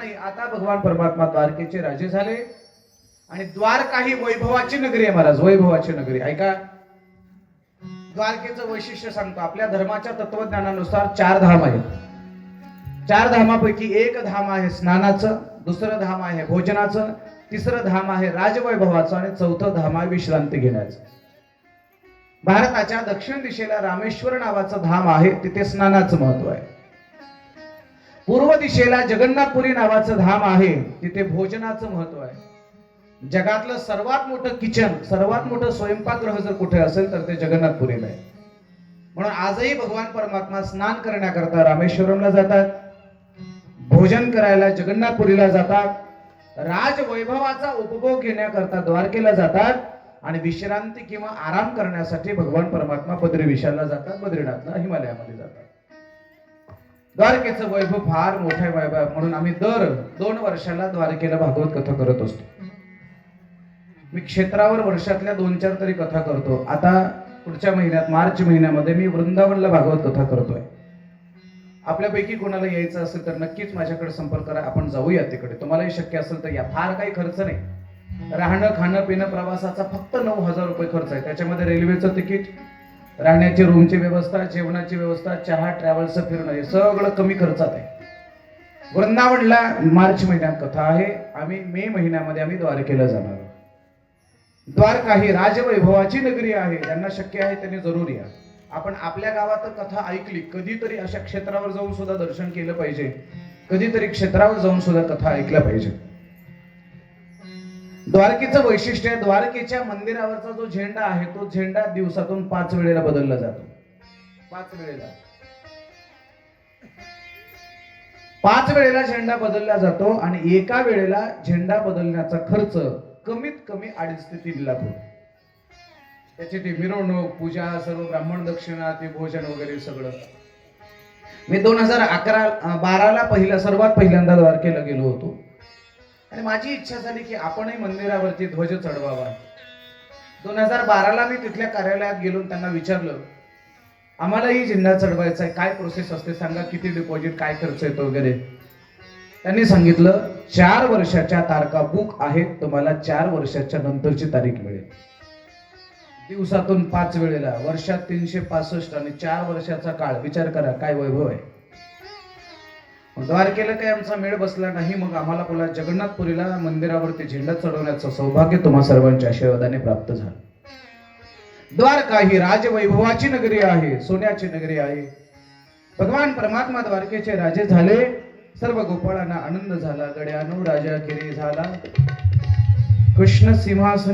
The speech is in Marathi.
नाही आता भगवान परमात्मा द्वारकेचे राजे झाले. आणि द्वारका ही वैभवाची नगरी आहे महाराज वैभवाची नगरी. ऐका. द्वारकेचं वैशिष्ट्य सांगतो. आपल्या धर्माच्या तत्वज्ञानानुसार चार धाम आहेत. चार धामापैकी एक धाम आहे स्नानाचं दुसरं धाम आहे भोजनाचं तिसरं धाम आहे राजवैभवाचं आणि चौथं धाम आहे विश्रांती घेण्याचं. भारताच्या दक्षिण दिशेला रामेश्वर नावाचं धाम आहे तिथे स्नानाचं महत्त्व आहे. पूर्व दिशेला जगन्नाथपुरी नावाचं धाम आहे. तिथे भोजनाचं महत्त्व आहे. जगातलं सर्वात मोठं किचन सर्वात मोठं स्वयंपाकगृह जर कुठे असेल तर ते जगन्नाथपुरीला आहे. म्हणून आजही भगवान परमात्मा स्नान करण्याकरता रामेश्वरमला जातात. भोजन करायला जगन्नाथपुरीला जातात. राजवैभवाचा उपभोग घेण्याकरता द्वारकेला जातात आणि विश्रांती किंवा आराम करण्यासाठी भगवान परमात्मा बद्री विशालला जातात बद्रीनाथला हिमालयामध्ये जातात. द्वारकेचं वैभव हो फार मोठं आहे वैभव आहे. म्हणून आम्ही दर दोन वर्षाला द्वारकेला भागवत कथा करत असतो. मी क्षेत्रावर वर्षातल्या दोन चार तरी कथा करतो. आता पुढच्या महिन्यात मार्च महिन्यामध्ये मी वृंदावनला भागवत कथा करतोय. आपल्यापैकी कोणाला यायचं असेल तर नक्कीच माझ्याकडे संपर्क करा. आपण जाऊया तिकडे. तुम्हालाही शक्य असेल तर या. फार काही खर्च नाही. राहणं खाणं पिणं प्रवासाचा फक्त नऊ हजार रुपये खर्च आहे. त्याच्यामध्ये रेल्वेचं तिकीट राहण्याची रूमची व्यवस्था जेवणाची व्यवस्था चहा ट्रॅव्हल्सचं फिरणं हे सगळं कमी खर्चात आहे. वृंदावनला मार्च महिन्यात कथा आहे. आम्ही मे महिन्यामध्ये आम्ही द्वारकेला जाणार द्वारका ही राजवैभवाची नगरी आहे. ज्यांना शक्य आहे त्यांनी जरूर या. आपण आपल्या गावात कथा ऐकली कधीतरी अशा क्षेत्रावर जाऊन सुद्धा दर्शन केलं पाहिजे. कधीतरी क्षेत्रावर जाऊन सुद्धा कथा ऐकल्या पाहिजे. द्वारकेचं वैशिष्ट्य आहे द्वारकेच्या मंदिरावरचा जो झेंडा आहे तो झेंडा दिवसातून पाच वेळेला बदलला जातो. पाच वेळेला. पाच वेळेला झेंडा बदलला जातो आणि एका वेळेला झेंडा बदलण्याचा खर्च कमीत कमी अडीच ते तीन लाख रुपये. त्याची ती मिरवणूक पूजा सर्व ब्राह्मण दक्षिणा ते भोजन वगैरे सगळं. मी दोन हजार अकरा बाराला पहिला सर्वात पहिल्यांदा द्वारकेला गेलो होतो. आणि माझी इच्छा झाली की आपणही मंदिरावरती ध्वज चढवावा. दोन हजार बाराला मी तिथल्या कार्यालयात गेलो त्यांना विचारलं आम्हालाही झेंडा चढवायचा आहे काय प्रोसेस असते? सांगा किती डिपॉझिट काय खर्च येतो वगैरे? त्यांनी सांगितलं चार वर्षाच्या तारखा बुक आहेत तुम्हाला चार वर्षाच्या नंतरची तारीख मिळेल. दिवसातून पाच वेळेला वर्षात तीनशे पासष्ट आणि चार वर्षाचा काळ. विचार करा काय वैभव आहे? द्वारकेला काही आमचा मेळ बसला नाही मग आम्हाला पुन्हा जगन्नाथपुरीला मंदिरावरती झेंडा चढवण्याचं सौभाग्य तुम्हा सर्वांच्या आशीर्वादाने प्राप्त झालं. द्वारका ही राजवैभवाची नगरी आहे सोन्याची नगरी आहे. भगवान परमात्मा द्वारकेचे राजे झाले सर्व गोपाळांना आनंद झाला गड्यानो राजा गिरी झाला. कृष्ण सिंहासन